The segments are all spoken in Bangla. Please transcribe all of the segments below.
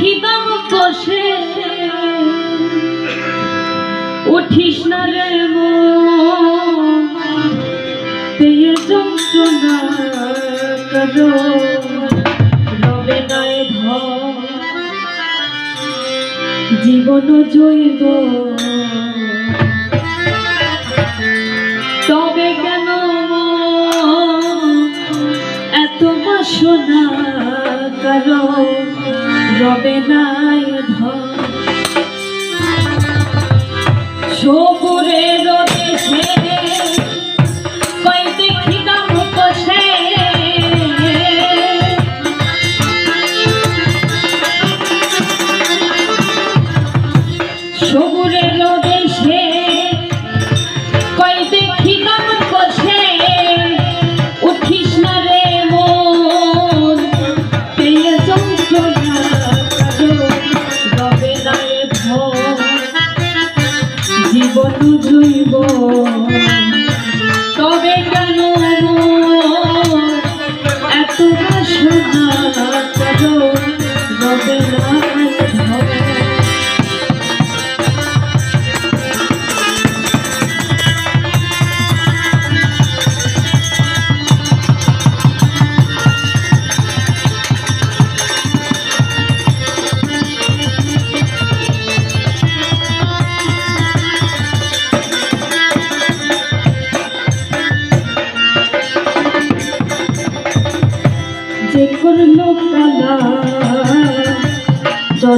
খিদাম কষে উঠিস না রে মেয়ে যন্ত্রণা করো রবে নয় ধর। জীবন জৈব। বাসনা করো রবে নাই ধর সবুরের দেশে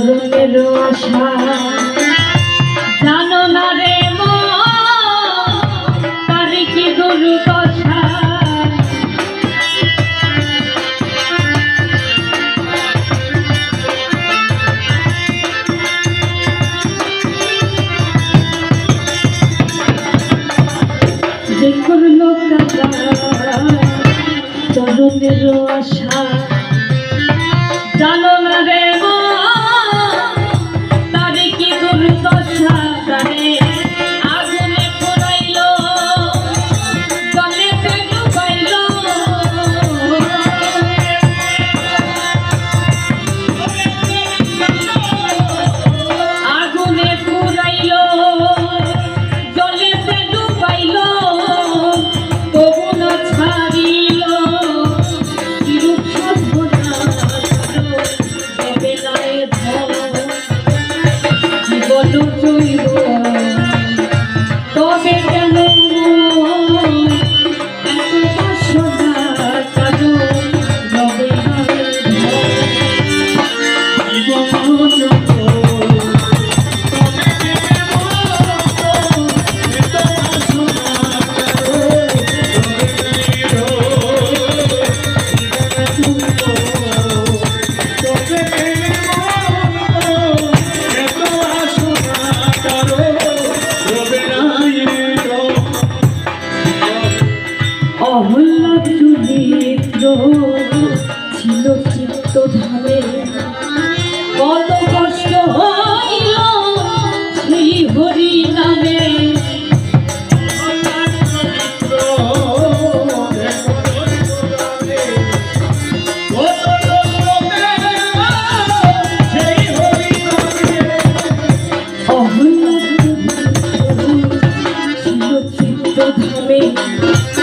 চরণের আশা জানো না রে তার কি দুর্দশা যে করল চরণের আশা I do do me.